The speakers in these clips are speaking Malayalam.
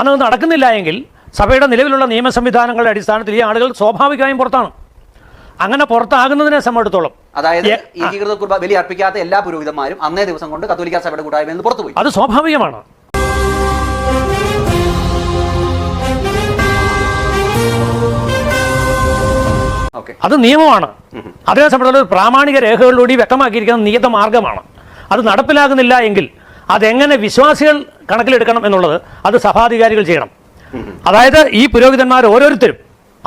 അന്നത് നടക്കുന്നില്ല എങ്കിൽ സഭയുടെ നിലവിലുള്ള നിയമ സംവിധാനങ്ങളുടെ അടിസ്ഥാനത്തിൽ ഈ ആളുകൾ സ്വാഭാവികമായും പുറത്താണ്. അങ്ങനെ പുറത്താകുന്നതിനെ സംബന്ധിച്ചിടത്തോളം അതായത് ഏകീകൃത കുർബ ബലി അർപ്പിക്കാത്ത എല്ലാ പുരോഹിതന്മാരും അന്നേ ദിവസം കൊണ്ട് കത്തോലിക്ക സഭയുടെ കൂട്ടായ്മയിൽ നിന്ന് പുറത്തുപോയി. അത് സ്വാഭാവികമാണ്. അത് നിയമമാണ്. അതിനെ സംബന്ധിച്ചുള്ള പ്രാമാണിക രേഖകളിലൂടെ വ്യക്തമാക്കിയിരിക്കുന്ന നിയത മാർഗമാണ് അത് നടപ്പിലാകുന്നില്ല എങ്കിൽ അതെങ്ങനെ വിശ്വാസികൾ കണക്കിലെടുക്കണം എന്നുള്ളത് അത് സഭാധികാരികൾ ചെയ്യണം. അതായത് ഈ പുരോഹിതന്മാർ ഓരോരുത്തരും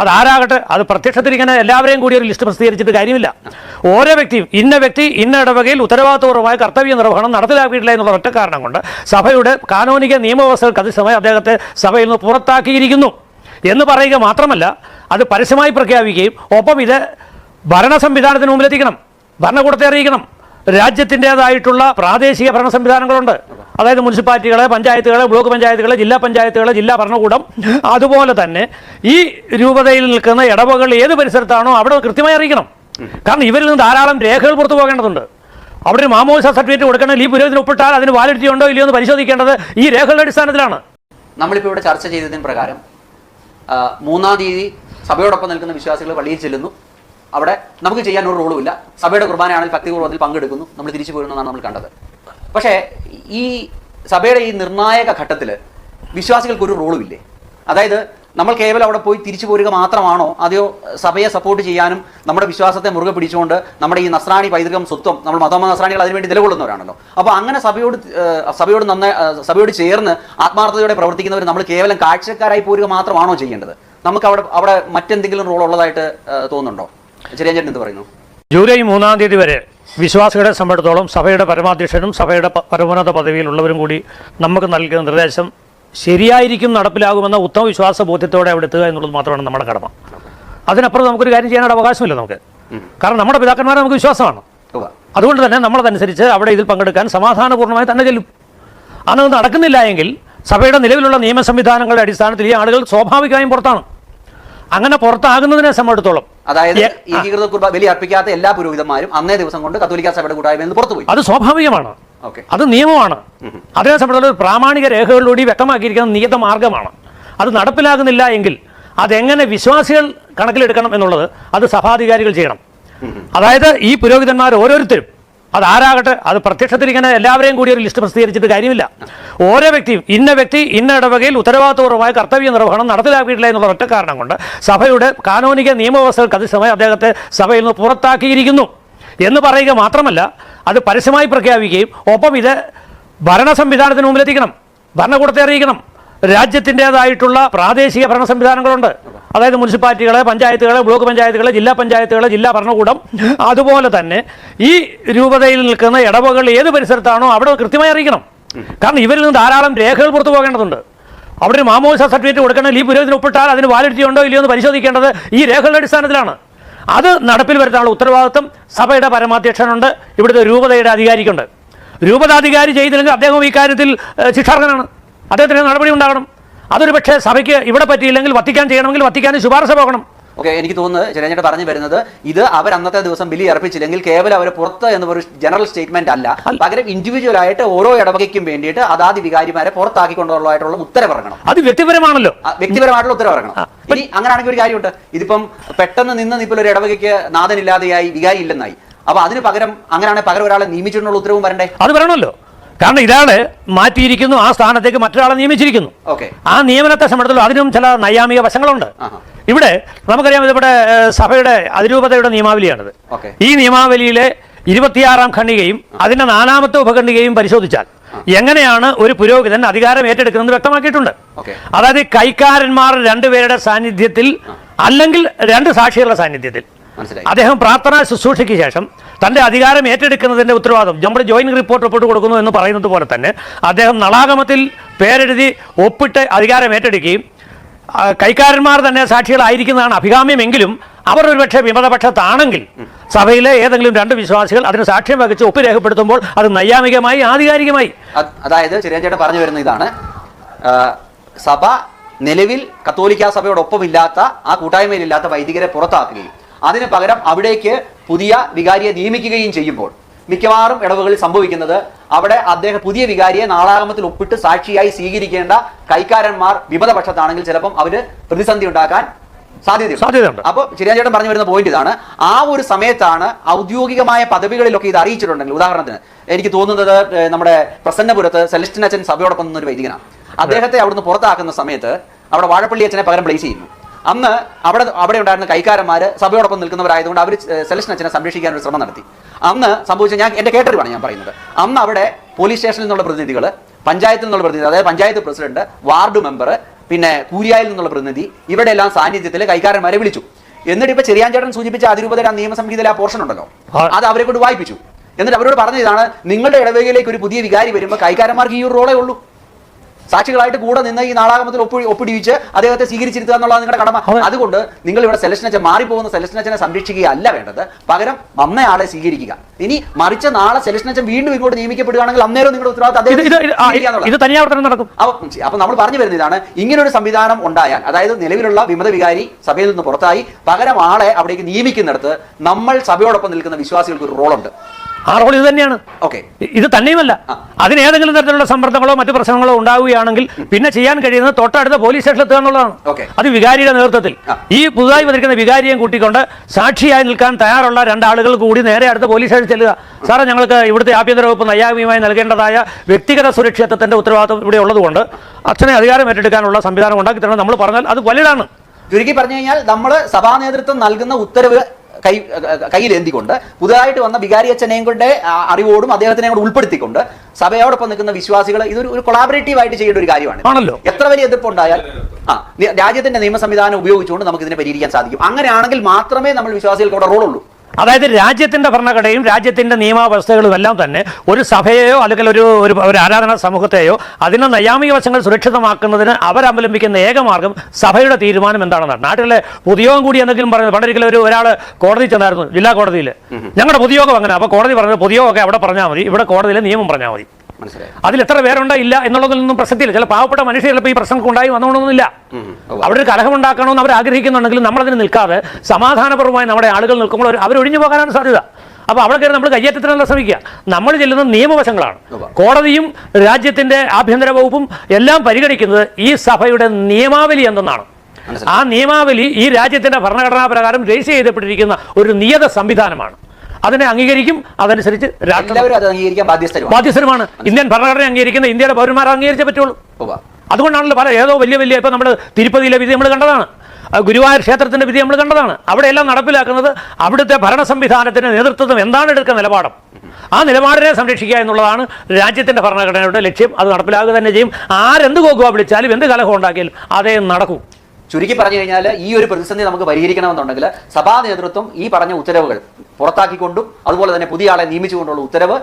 അതാരാകട്ടെ അത് പ്രത്യക്ഷത്തിൽ എല്ലാവരെയും കൂടി ഒരു ലിസ്റ്റ് പ്രസിദ്ധീകരിച്ചിട്ട് കാര്യമില്ല. ഓരോ വ്യക്തിയും ഇന്ന വ്യക്തി ഇന്ന ഇടവകയിൽ ഉത്തരവാദിത്വപൂർവമായ കർത്തവ്യ നിർവഹണം നടപ്പിലാക്കിയിട്ടില്ല എന്നുള്ള ഒറ്റ കാരണം കൊണ്ട് സഭയുടെ കാനോനിക നിയമവ്യവസ്ഥകൾക്ക് അതിസമയം അദ്ദേഹത്തെ സഭയിൽ നിന്ന് പുറത്താക്കിയിരിക്കുന്നു. എന്ന് പറയുക മാത്രമല്ല അത് പരസ്യമായി പ്രഖ്യാപിക്കുകയും ഒപ്പം ഇത് ഭരണ സംവിധാനത്തിന് മുമ്പിലെത്തിക്കണം ഭരണകൂടത്തെ അറിയിക്കണം. രാജ്യത്തിന്റെതായിട്ടുള്ള പ്രാദേശിക ഭരണ സംവിധാനങ്ങളുണ്ട്. അതായത് മുനിസിപ്പാലിറ്റികളെ പഞ്ചായത്തുകളെ ബ്ലോക്ക് പഞ്ചായത്തുകളെ ജില്ലാ പഞ്ചായത്തുകളെ ജില്ലാ ഭരണകൂടം. അതുപോലെ തന്നെ ഈ രൂപതയിൽ നിൽക്കുന്ന ഇടവകൾ ഏത് പരിസരത്താണോ അവിടെ കൃത്യമായി അറിയിക്കണം. കാരണം ഇവരിൽ നിന്ന് ധാരാളം രേഖകൾ പുറത്തു പോകേണ്ടതുണ്ട്. അവിടെ ഒരു മാമോദിസ സർട്ടിഫിക്കറ്റ് കൊടുക്കണമെങ്കിൽ ഈ പുരോഗതി ഒപ്പിട്ടാൽ അതിന് വാലിഡിറ്റി ഉണ്ടോ ഇല്ലയോ എന്ന് പരിശോധിക്കേണ്ടത് ഈ രേഖകളുടെ അടിസ്ഥാനത്തിലാണ്. നമ്മളിപ്പോൾ ഇവിടെ ചർച്ച ചെയ്തതിന് പ്രകാരം മൂന്നാം തീയതി സഭയോടൊപ്പം നിൽക്കുന്ന വിശ്വാസികൾ പള്ളിയിൽ ചെല്ലുന്നു. അവിടെ നമുക്ക് ചെയ്യാൻ ഒരു റോളുമില്ല സഭയുടെ കുർബാനയാണെങ്കിൽ ഭക്തിപൂർവത്തിൽ പങ്കെടുക്കുന്നു. നമ്മൾ തിരിച്ചു പോരുന്നതാണ് നമ്മൾ കണ്ടത്. പക്ഷേ ഈ സഭയുടെ ഈ നിർണായക ഘട്ടത്തിൽ വിശ്വാസികൾക്ക് ഒരു റോളുമില്ലേ അതായത് നമ്മൾ കേവലം അവിടെ പോയി തിരിച്ചു പോരുക മാത്രമാണോ? അതെയോ സഭയെ സപ്പോർട്ട് ചെയ്യാനും നമ്മുടെ വിശ്വാസത്തെ മുറുകെ പിടിച്ചുകൊണ്ട് നമ്മുടെ ഈ നസ്രാണി പൈതൃകം സ്വത്വം നമ്മൾ മതമ നസ്രാണികൾ അതിനുവേണ്ടി നിലകൊള്ളുന്നവരാണല്ലോ. അപ്പോൾ അങ്ങനെ സഭയോട് സഭയോട് നന്നായി സഭയോട് ചേർന്ന് ആത്മാർത്ഥതയോടെ പ്രവർത്തിക്കുന്നവർ നമ്മൾ കേവലം കാഴ്ചക്കാരായി പോരുക മാത്രമാണോ ചെയ്യേണ്ടത്? നമുക്ക് അവിടെ അവിടെ മറ്റെന്തെങ്കിലും റോൾ ഉള്ളതായിട്ട് തോന്നുന്നുണ്ടോ? ചെറിയഞ്ചേട്ടൻ എന്ത് പറയുന്നു? ജൂലൈ മൂന്നാം തീയതി വരെ വിശ്വാസികളെ സംബന്ധിച്ചിടത്തോളം സഭയുടെ പരമാധ്യക്ഷനും സഭയുടെ പരമോന്നത പദവിയിലുള്ളവരും കൂടി നമുക്ക് നൽകുന്ന നിർദ്ദേശം ശരിയായിരിക്കും നടപ്പിലാകുമെന്ന ഉത്തമ വിശ്വാസ ബോധ്യത്തോടെ അവിടെ എത്തുക എന്നുള്ളത് മാത്രമാണ് നമ്മുടെ കടമ. അതിനപ്പുറം നമുക്കൊരു കാര്യം ചെയ്യാനുള്ള അവകാശമില്ല നമുക്ക്. കാരണം നമ്മുടെ പിതാക്കന്മാരെ നമുക്ക് വിശ്വാസമാണ്. അതുകൊണ്ട് തന്നെ നമ്മളതനുസരിച്ച് അവിടെ ഇതിൽ പങ്കെടുക്കാൻ സമാധാനപൂർണമായി തന്നെ ചെല്ലും. അന്നത് നടക്കുന്നില്ല എങ്കിൽ സഭയുടെ നിലവിലുള്ള നിയമ സംവിധാനങ്ങളുടെ അടിസ്ഥാനത്തിൽ ഈ ആളുകൾ സ്വാഭാവികമായും പുറത്താണ്. അങ്ങനെ പുറത്താകുന്നതിനെ സംബന്ധിച്ചിടത്തോളം. അതായത് ഏകീകൃത കുർബ ബലി അർപ്പിക്കാത്ത എല്ലാ പുരോഹിതന്മാരും അന്നേ ദിവസം കൊണ്ട് കത്തോലിക്ക സഭയുടെ കൂട്ടായ്മയിൽ നിന്ന് പുറത്തുപോയി അത് സ്വാഭാവികമാണ്. ഓക്കെ. അത് നിയമമാണ്. അതിനെ സംബന്ധിച്ചുള്ള പ്രാമാണിക രേഖകളിലൂടെ വ്യക്തമാക്കിയിരിക്കുന്ന നിയത മാർഗമാണ്. അത് നടപ്പിലാകുന്നില്ല എങ്കിൽ അതെങ്ങനെ വിശ്വാസികൾ കണക്കിലെടുക്കണം എന്നുള്ളത് അത് സഭാധികാരികൾ ചെയ്യണം. അതായത് ഈ പുരോഹിതന്മാർ ഓരോരുത്തരും അത് ആരാകട്ടെ അത് പ്രത്യക്ഷത്തിൽ ഇങ്ങനെ എല്ലാവരെയും കൂടി ഒരു ലിസ്റ്റ് പ്രസിദ്ധീകരിച്ചിട്ട് കാര്യമില്ല. ഓരോ വ്യക്തിയും ഇന്ന വ്യക്തി ഇന്ന ഇടവകയിൽ ഉത്തരവാദിത്വപൂർവമായ കർത്തവ്യ നിർവഹണം നടപ്പിലാക്കിയിട്ടില്ല എന്നുള്ള ഒറ്റ കാരണം കൊണ്ട് സഭയുടെ കാനോനിക നിയമവ്യവസ്ഥകൾക്ക് അതേസമയം അദ്ദേഹത്തെ സഭയിൽ നിന്ന് പുറത്താക്കിയിരിക്കുന്നു. എന്ന് പറയുക മാത്രമല്ല അത് പരസ്യമായി പ്രഖ്യാപിക്കുകയും ഒപ്പം ഇത് ഭരണ സംവിധാനത്തിന് മുമ്പിലെത്തിക്കണം ഭരണകൂടത്തെ അറിയിക്കണം. രാജ്യത്തിന്റെതായിട്ടുള്ള പ്രാദേശിക ഭരണ സംവിധാനങ്ങളുണ്ട്. അതായത് മുനിസിപ്പാലിറ്റികളെ പഞ്ചായത്തുകളെ ബ്ലോക്ക് പഞ്ചായത്തുകളെ ജില്ലാ പഞ്ചായത്തുകളെ ജില്ലാ ഭരണകൂടം. അതുപോലെ തന്നെ ഈ രൂപതയിൽ നിൽക്കുന്ന ഇടവകൾ ഏത് പരിസരത്താണോ അവിടെ കൃത്യമായി അറിയിക്കണം. കാരണം ഇവരിൽ നിന്ന് ധാരാളം രേഖകൾ പുറത്തു പോകേണ്ടതുണ്ട്. അവിടെ ഒരു മാമോസ സർട്ടിഫിക്കറ്റ് കൊടുക്കണമെങ്കിൽ ഈ പുരോഗതി ഒപ്പിട്ടാൽ അതിന് വാലിഡിറ്റി ഉണ്ടോ ഇല്ലയോ എന്ന് പരിശോധിക്കേണ്ടത് ഈ രേഖകളുടെ അടിസ്ഥാനത്തിലാണ്. അത് നടപ്പിൽ വരുത്താനുള്ള ഉത്തരവാദിത്വം സഭയുടെ പരമാധ്യക്ഷനുണ്ട്. ഇവിടുത്തെ രൂപതയുടെ അധികാരിക്കുണ്ട്. രൂപതാധികാരി ചെയ്തില്ലെങ്കിൽ അദ്ദേഹം ഈ കാര്യത്തിൽ ശിക്ഷാർഹനാണ്. അദ്ദേഹത്തിന് നടപടി ഉണ്ടാകണം. അതൊരു പക്ഷേ സഭയ്ക്ക് ഇവിടെ പറ്റിയില്ലെങ്കിൽ വത്തിക്കാൻ ചെയ്യണമെങ്കിൽ വത്തിക്കാൻ ശുപാർശ പോകണം. ഓക്കെ എനിക്ക് തോന്നുന്നത് ചെറിയഞ്ചേട്ടൻ പറഞ്ഞു വരുന്നത് ഇത് അവർ അന്നത്തെ ദിവസം ബില്ല് അർപ്പിച്ചില്ലെങ്കിൽ കേവലം അവർ പുറത്ത് എന്ന ഒരു ജനറൽ സ്റ്റേറ്റ്മെന്റ് അല്ല. പകരം ഇൻഡിവിജ്വൽ ആയിട്ട് ഓരോ ഇടവകയ്ക്കും വേണ്ടിയിട്ട് അതാത് വികാരിമാരെ പുറത്താക്കിക്കൊണ്ടുള്ളതായിട്ടുള്ള ഉത്തരവിറങ്ങണം. അത് വ്യക്തിപരമാണല്ലോ. വ്യക്തിപരമായിട്ടുള്ള വ്യക്തിപരമായിട്ടുള്ള ഉത്തരവിറങ്ങണം. ഇനി അങ്ങനെയാണെങ്കിൽ ഒരു കാര്യമുണ്ട്. ഇതിപ്പം പെട്ടെന്ന് നിന്ന് ഇപ്പോൾ ഒരു ഇടവകയ്ക്ക് നാഥനില്ലാതെയായി വികാരി ഇല്ലെന്നായി. അപ്പൊ അതിന് പകരം അങ്ങനെയാണെങ്കിൽ പകരം ഒരാളെ നിയമിച്ചിട്ടുള്ള ഉത്തരവും വരണ്ടേ? അത് വരണമല്ലോ. കാരണം ഇതാണ് മാറ്റിയിരിക്കുന്നു ആ സ്ഥാനത്തേക്ക് മറ്റൊരാളെ നിയമിച്ചിരിക്കുന്നു. ആ നിയമനത്തെ സംബന്ധിച്ചുള്ള അതിനും ചില നൈയാമിക വശങ്ങളുണ്ട്. ഇവിടെ നമുക്കറിയാം ഇവിടെ സഭയുടെ അതിരൂപതയുടെ നിയമാവലിയാണിത്. ഈ നിയമാവലിയിലെ ഇരുപത്തിയാറാം ഖണ്ഡികയും അതിന്റെ നാലാമത്തെ ഉപഖണ്ഡികയും പരിശോധിച്ചാൽ എങ്ങനെയാണ് ഒരു പുരോഹിതൻ അധികാരം ഏറ്റെടുക്കുന്നത് വ്യക്തമാക്കിയിട്ടുണ്ട്. അതായത് കൈക്കാരന്മാർ രണ്ടുപേരുടെ സാന്നിധ്യത്തിൽ അല്ലെങ്കിൽ രണ്ട് സാക്ഷികളുടെ സാന്നിധ്യത്തിൽ. അദ്ദേഹം പ്രാർത്ഥന ശുശ്രൂഷയ്ക്ക് ശേഷം തന്റെ അധികാരം ഏറ്റെടുക്കുന്നതിന്റെ ഉത്തരവാദിത്വം നമ്മുടെ ജോയിൻ റിപ്പോർട്ട് ഒപ്പിട്ട് കൊടുക്കുന്നു എന്ന് പറയുന്നത് പോലെ തന്നെ അദ്ദേഹം നളാഗമത്തിൽ പേരെഴുതി ഒപ്പിട്ട് അധികാരം ഏറ്റെടുക്കുകയും കൈക്കാരന്മാർ തന്നെ സാക്ഷികളായിരിക്കുന്നതാണ് അഭികാമ്യമെങ്കിലും അവർ ഒരുപക്ഷെ വിമതപക്ഷത്താണെങ്കിൽ സഭയിലെ ഏതെങ്കിലും രണ്ട് വിശ്വാസികൾ അതിന് സാക്ഷ്യം വഹിച്ച് ഒപ്പ് രേഖപ്പെടുത്തുമ്പോൾ അത് നൈയാമികമായി ആധികാരികമായി. അത് അതായത് ചെറിയഞ്ചേട്ടൻ പറഞ്ഞു വരുന്ന ഇതാണ്. സഭ നിലവിൽ കത്തോലിക്ക സഭയോടൊപ്പമില്ലാത്ത ആ ആ കൂട്ടായ്മയിലില്ലാത്ത വൈദികരെ പുറത്താക്കുകയും അതിന് പകരം അവിടേക്ക് പുതിയ വികാരിയെ നിയമിക്കുകയും ചെയ്യുമ്പോൾ മിക്കവാറും ഇടവുകളിൽ സംഭവിക്കുന്നത് അവിടെ അദ്ദേഹം പുതിയ വികാരിയെ നാളാഗമത്തിൽ ഒപ്പിട്ട് സാക്ഷിയായി സ്വീകരിക്കേണ്ട കൈക്കാരന്മാർ വിമതപക്ഷത്താണെങ്കിൽ ചിലപ്പം അവർ പ്രതിസന്ധി ഉണ്ടാക്കാൻ സാധ്യതയുണ്ട്. അപ്പൊ അപ്പോൾ ചിരിയാൻ ചേട്ടൻ പറഞ്ഞു വരുന്ന പോയിന്റ് ഇതാണ്. ആ ഒരു സമയത്താണ് ഔദ്യോഗികമായ പദവികളിലൊക്കെ ഇത് അറിയിച്ചിട്ടുണ്ടെങ്കിൽ ഉദാഹരണത്തിന് എനിക്ക് തോന്നുന്നത് നമ്മുടെ പ്രസന്നപുരത്ത് സെലസ്റ്റിൻ അച്ഛൻ സഭയോടൊപ്പം നിന്നൊരു വൈദികനാണ്. അദ്ദേഹത്തെ അവിടുന്ന് പുറത്താക്കുന്ന സമയത്ത് അവിടെ വാഴപ്പള്ളി അച്ഛനെ പകരം പ്ലേസ് ചെയ്യുന്നു. അന്ന് അവിടെ അവിടെ ഉണ്ടായിരുന്ന കൈക്കാരന്മാർ സഭയോടൊപ്പം നിൽക്കുന്നവരായതുകൊണ്ട് അവർ സെലക്ഷൻ അച്ഛനെ സംരക്ഷിക്കാൻ ഒരു ശ്രമം നടത്തി. അന്ന് സംഭവിച്ച ഞാൻ എന്റെ കേട്ടറിവാണ് ഞാൻ പറയുന്നത്. അന്ന് അവിടെ പോലീസ് സ്റ്റേഷനിൽ നിന്നുള്ള പ്രതിനിധികൾ പഞ്ചായത്തിൽ നിന്നുള്ള പ്രതിനിധി അതായത് പഞ്ചായത്ത് പ്രസിഡന്റ് വാർഡ് മെമ്പർ പിന്നെ കൂരിയായിൽ നിന്നുള്ള പ്രതിനിധി ഇവിടെ എല്ലാം സാന്നിധ്യത്തിൽ കൈക്കാരന്മാരെ വിളിച്ചു. എന്നിട്ട് ഇപ്പൊ ചെറിയാൻ ചേട്ടൻ സൂചിപ്പിച്ച ആ നിയമസംഹിതയിലെ ആ പോർഷൻ ഉണ്ടല്ലോ അത് അവരെ കൊണ്ട് വായിപ്പിച്ചു. എന്നിട്ട് അവരോട് പറഞ്ഞ ഇതാണ് നിങ്ങളുടെ ഇടവേളയിലേക്ക് ഒരു പുതിയ വികാരി വരുമ്പോൾ കൈക്കാരന്മാർക്ക് ഈ ഒരു റോളേ ഉള്ളൂ. സാക്ഷികളായിട്ട് കൂടെ നിന്ന് ഈ നാടാകമത്തിൽ ഒപ്പി ഒപ്പിടിവിച്ച് അദ്ദേഹത്തെ സ്വീകരിച്ചിരുത്തുക എന്നുള്ളത് നിങ്ങളുടെ കടമ. അതുകൊണ്ട് നിങ്ങൾ ഇവിടെ സെലക്ഷനച്ചൻ മാറിപ്പോകുന്ന സെലക്ഷനച്ചനെ സംരക്ഷിക്കുകയല്ല വേണ്ടത്. പകരം വന്നയാളെ സ്വീകരിക്കുക. ഇനി മറിച്ച് നാളെ സെലക്ഷനച്ചൻ വീണ്ടും ഇങ്ങോട്ട് നിയമിക്കപ്പെടുകയാണെങ്കിൽ അന്നേരം നിങ്ങളുടെ ഉത്തരവാദിത്തം നടക്കും. അപ്പൊ നമ്മൾ പറഞ്ഞു വരുന്ന ഇതാണ് ഇങ്ങനെ ഒരു സംവിധാനം ഉണ്ടായാൽ അതായത് നിലവിലുള്ള വിമത വികാരി സഭയിൽ നിന്ന് പുറത്തായി പകരം ആളെ അവിടേക്ക് നിയമിക്കുന്നിടത്ത് നമ്മൾ സഭയോടൊപ്പം നിൽക്കുന്ന വിശ്വാസികൾക്ക് ഒരു റോളുണ്ട്. ആ റോൾ ഇത് തന്നെയാണ്. ഓക്കെ. ഇത് തന്നെയുമല്ല. അതിന് ഏതെങ്കിലും തരത്തിലുള്ള സമ്മർദ്ദങ്ങളോ മറ്റു പ്രശ്നങ്ങളോ ഉണ്ടാവുകയാണെങ്കിൽ പിന്നെ ചെയ്യാൻ കഴിയുന്നത് തൊട്ടടുത്ത പോലീസ് സ്റ്റേഷനിൽ എത്തുക എന്നുള്ളതാണ്. ഓക്കെ. അത് വികാരിയുടെ നേതൃത്വത്തിൽ. ഈ പുതുതായി വന്നിരിക്കുന്ന വികാരിയെയും കൂട്ടിക്കൊണ്ട് സാക്ഷിയായി നിൽക്കാൻ തയ്യാറുള്ള രണ്ടാളുകൾ കൂടി നേരെ അടുത്ത പോലീസ് സ്റ്റേഷനിൽ ചെല്ലുക. സാറേ ഞങ്ങൾക്ക് ഇവിടുത്തെ ആഭ്യന്തര വകുപ്പ് നൈയാമികമായി നൽകേണ്ടതായ വ്യക്തിഗത സുരക്ഷിതത്വത്തിന്റെ ഉത്തരവാദിത്വം ഇവിടെ ഉള്ളതുകൊണ്ട് അച്ഛനെ അധികാരം ഏറ്റെടുക്കാനുള്ള സംവിധാനം ഉണ്ടാക്കി തരണം നമ്മൾ പറഞ്ഞാൽ അത് വലുതാണ്. ചുരുക്കി പറഞ്ഞു കഴിഞ്ഞാൽ നമ്മൾ സഭാ നേതൃത്വം നൽകുന്ന ഉത്തരവ് കൈ കയ്യിലേന്തിക്കൊണ്ട് പുതുതായിട്ട് വന്ന വികാരി അച്ഛനെയും കൊണ്ട് അറിവോടും അദ്ദേഹത്തിനെ കൂടെ ഉൾപ്പെടുത്തിക്കൊണ്ട് സഭയോടൊപ്പം നിൽക്കുന്ന വിശ്വാസികൾ ഇതൊരു ഒരു കൊളാബറേറ്റീവ് ആയിട്ട് ചെയ്യേണ്ട ഒരു കാര്യമാണ്. ആണല്ലോ. എത്ര വലിയ എതിർപ്പുണ്ടായാൽ ആ രാജ്യത്തിന്റെ നിയമ സംവിധാനം ഉപയോഗിച്ചുകൊണ്ട് നമുക്ക് ഇതിനെ പരിഹരിക്കാൻ സാധിക്കും. അങ്ങനെയാണെങ്കിൽ മാത്രമേ നമ്മൾ വിശ്വാസികൾക്ക് അവിടെ റോളുള്ളൂ അതായത് രാജ്യത്തിന്റെ ഭരണഘടനയും രാജ്യത്തിന്റെ നിയമാവസ്ഥകളും എല്ലാം തന്നെ ഒരു സഭയെയോ അല്ലെങ്കിൽ ഒരു ഒരു ആരാധനാ സമൂഹത്തെയോ അതിനെ നൈയാമിക വശങ്ങൾ സുരക്ഷിതമാക്കുന്നതിന് അവരവലംബിക്കുന്ന ഏക മാർഗം സഭയുടെ തീരുമാനം എന്താണെന്നാണ്. നാട്ടിലെ പൊതുയോഗം കൂടി എന്തെങ്കിലും പറയുന്നത് പണ്ടൊരിക്കലും ഒരു ഒരാൾ കോടതി ചെന്നായിരുന്നു ജില്ലാ കോടതിയിൽ ഞങ്ങളുടെ പൊതുയോഗം അങ്ങനെ അപ്പോൾ കോടതി പറഞ്ഞത് പൊതുയോഗമൊക്കെ അവിടെ പറഞ്ഞാൽ മതി ഇവിടെ കോടതിയിലെ നിയമം പറഞ്ഞാൽ മതി. അതിൽ എത്ര പേരുണ്ട്? ഇല്ല എന്നുള്ളതിൽ നിന്നും പ്രസക്തിയില്ല. ചില പാവപ്പെട്ട മനുഷ്യർ ചിലപ്പോൾ ഈ പ്രശ്നങ്ങൾക്ക് ഉണ്ടായി വന്നുകൊണ്ടൊന്നുമില്ല അവിടെ ഒരു കലഹം ഉണ്ടാക്കണമെന്ന് അവർ ആഗ്രഹിക്കുന്നുണ്ടെങ്കിൽ നമ്മളതിന് നിൽക്കാതെ സമാധാനപരമായി നമ്മുടെ ആളുകൾ നിൽക്കുമ്പോൾ അവർ- ഒഴിഞ്ഞു പോകാനാണ് സാധ്യത. അപ്പോൾ അവിടെ കയറി നമ്മൾ കയ്യേറ്റത്തിനുള്ള ശ്രമിക്കുക. നമ്മൾ ചെല്ലുന്ന നിയമവശങ്ങളാണ്. കോടതിയും രാജ്യത്തിന്റെ ആഭ്യന്തര വകുപ്പും എല്ലാം പരിഗണിക്കുന്നത് ഈ സഭയുടെ നിയമാവലി എന്തെന്നാണ്. ആ നിയമാവലി ഈ രാജ്യത്തിന്റെ ഭരണഘടനാ പ്രകാരം രജിസ്റ്റർ ചെയ്യപ്പെട്ടിരിക്കുന്ന ഒരു നിയത സംവിധാനമാണ്. അതിനെ അംഗീകരിക്കും അതനുസരിച്ച് ബാധ്യസ്ഥരുമാണ്. ഇന്ത്യൻ ഭരണഘടന അംഗീകരിക്കുന്ന ഇന്ത്യയുടെ പൗരന്മാർ അംഗീകരിച്ചേ പറ്റുള്ളൂ. അതുകൊണ്ടാണല്ലോ പല ഏതോ വലിയ വലിയ ഇപ്പം നമ്മൾ തിരുപ്പതിയിലെ വിധി നമ്മൾ കണ്ടതാണ്. ഗുരുവായൂർ ക്ഷേത്രത്തിന്റെ വിധി നമ്മൾ കണ്ടതാണ്. അവിടെയെല്ലാം നടപ്പിലാക്കുന്നത് അവിടുത്തെ ഭരണ സംവിധാനത്തിന് നേതൃത്വം എന്താണ് എടുക്കുന്ന നിലപാടും? ആ നിലപാടിനെ സംരക്ഷിക്കുക എന്നുള്ളതാണ് രാജ്യത്തിന്റെ ഭരണഘടനയുടെ ലക്ഷ്യം. അത് നടപ്പിലാക്കുക തന്നെ ചെയ്യും. ആരെന്ത് കോക്കുക വിളിച്ചാലും എന്ത് കലഹം ഉണ്ടാക്കിയാലും അതേ നടക്കൂ. ചുരുക്കി പറഞ്ഞു കഴിഞ്ഞാൽ ഈ ഒരു പ്രതിസന്ധി നമുക്ക് പരിഹരിക്കണമെന്നുണ്ടെങ്കിൽ സഭാ നേതൃത്വം ഈ പറഞ്ഞ ഉത്തരവുകൾ പുറത്താക്കിക്കൊണ്ടും അതുപോലെ തന്നെ പുതിയ ആളെ നിയമിച്ചുകൊണ്ടുള്ള ഉത്തരവ്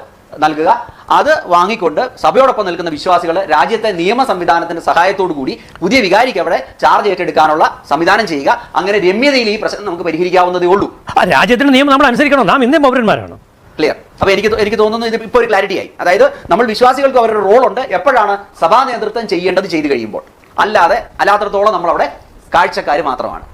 നൽകുക. അത് വാങ്ങിക്കൊണ്ട് സഭയോടൊപ്പം നിൽക്കുന്ന വിശ്വാസികൾ രാജ്യത്തെ നിയമ സംവിധാനത്തിന്റെ സഹായത്തോടു കൂടി പുതിയ വികാരിക്ക് അവിടെ ചാർജ് ഏറ്റെടുക്കാനുള്ള സംവിധാനം ചെയ്യുക. അങ്ങനെ രമ്യതയിൽ ഈ പ്രശ്നം നമുക്ക് പരിഹരിക്കാവുന്നതേ ഉള്ളൂ. രാജ്യത്തിന്റെ നിയമം നമ്മൾ അനുസരിക്കണം. നാം ഇന്ത്യൻ പൗരന്മാരാണ്. ക്ലിയർ അപ്പൊ എനിക്ക് എനിക്ക് തോന്നുന്നു ഇത് ഇപ്പോൾ ഒരു ക്ലാരിറ്റി ആയി. അതായത് നമ്മൾ വിശ്വാസികൾക്ക് അവരുടെ റോൾ ഉണ്ട്. എപ്പോഴാണ് സഭാ നേതൃത്വം ചെയ്യേണ്ടത് ചെയ്തു കഴിയുമ്പോൾ? അല്ലാതെ അല്ലാത്തടത്തോളം നമ്മൾ അവിടെ കാഴ്ചക്കാർ മാത്രമാണ്.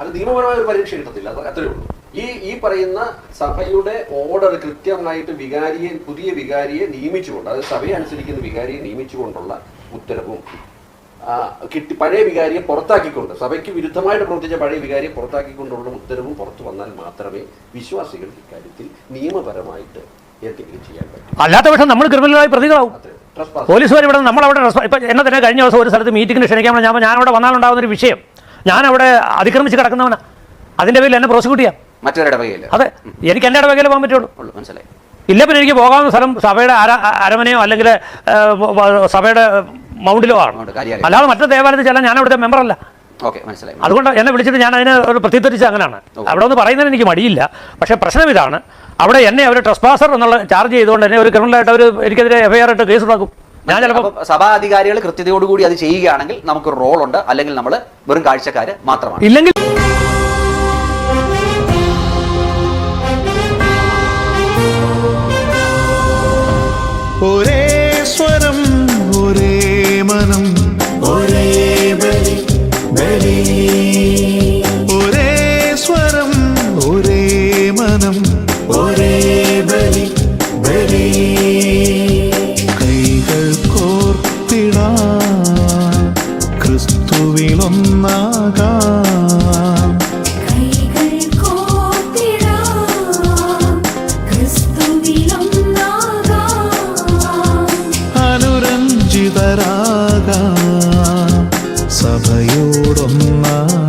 അത് നിയമപരമായ ഒരു പരീക്ഷ കിട്ടത്തില്ല അത് അത്രേ ഉള്ളൂ. ഈ ഈ പറയുന്ന സഭയുടെ ഓർഡർ കൃത്യമായിട്ട് വികാരിയെ പുതിയ വികാരിയെ നിയമിച്ചുകൊണ്ട് അതായത് സഭയെ അനുസരിക്കുന്ന വികാരിയെ നിയമിച്ചുകൊണ്ടുള്ള ഉത്തരവും ആ, കിട്ടി പഴയ വികാരിയെ പുറത്താക്കിക്കൊണ്ട് സഭയ്ക്ക് വിരുദ്ധമായിട്ട് പ്രവർത്തിച്ച പഴയ വികാരിയെ പുറത്താക്കിക്കൊണ്ടുള്ള ഉത്തരവും പുറത്തു വന്നാൽ മാത്രമേ വിശ്വാസികൾ ഇക്കാര്യത്തിൽ നിയമപരമായിട്ട് എന്തെങ്കിലും ചെയ്യാൻ പറ്റൂ. അല്ലാത്ത പക്ഷം നമ്മൾ ക്രിമിനലായി പ്രതികളാവും. പോലീസുകാർ ഇവിടെ നമ്മളവിടെ ഇപ്പം എന്നെ തന്നെ കഴിഞ്ഞ ദിവസം ഒരു സ്ഥലത്ത് മീറ്റിംഗിന് ക്ഷണിക്കാൻ പറഞ്ഞാൽ ഞാൻ ഞാനവിടെ വന്നാലുണ്ടാകുന്ന ഒരു വിഷയം. ഞാൻ അവിടെ അതിക്രമിച്ച് കിടക്കുന്നവനാ. അതിന്റെ പേരിൽ എന്നെ പ്രോസിക്യൂട്ട് ചെയ്യാം. അതെ. എനിക്ക് എന്റെ ഇടവകയിൽ പോകാൻ പറ്റുള്ളൂ. മനസ്സിലായി. ഇല്ല പിന്നെ എനിക്ക് പോകാവുന്ന സ്ഥലം സഭയുടെ അര- അരമനയോ അല്ലെങ്കിൽ സഭയുടെ മൗണ്ടിലോ ആണ്. അല്ലാതെ മറ്റു ദേവാലയത്തിൽ ചെല്ലാൻ ഞാൻ അവിടുത്തെ മെമ്പറല്ല ഓക്കെ മനസ്സിലായി. അതുകൊണ്ട് എന്നെ വിളിച്ചിട്ട് ഞാൻ അതിനെ ഒരു പ്രത്യുത്തരിച്ച് അങ്ങനെയാണ്. അവിടെ ഒന്ന് പറയുന്നതിന് എനിക്ക് മടിയില്ല. പക്ഷേ പ്രശ്നം ഇതാണ് അവിടെ എന്നെ അവർ ട്രസ്പാസർ എന്നുള്ള ചാർജ് ചെയ്തുകൊണ്ട് എന്നെ ഒരു ക്രിമിനലായിട്ട് അവർ എനിക്കെതിരെ എഫ്ഐആർ ഇട്ട് കേസ് ഉണ്ടാക്കും. ഞാൻ ചിലപ്പോൾ സഭാ അധികാരികൾ കൃത്യതയോടുകൂടി അത് ചെയ്യുകയാണെങ്കിൽ നമുക്ക് റോൾ ഉണ്ട് അല്ലെങ്കിൽ നമ്മൾ വെറും കാഴ്ചക്കാര് മാത്രമാണ്. ഇല്ലെങ്കിൽ കൂടൊന്നാ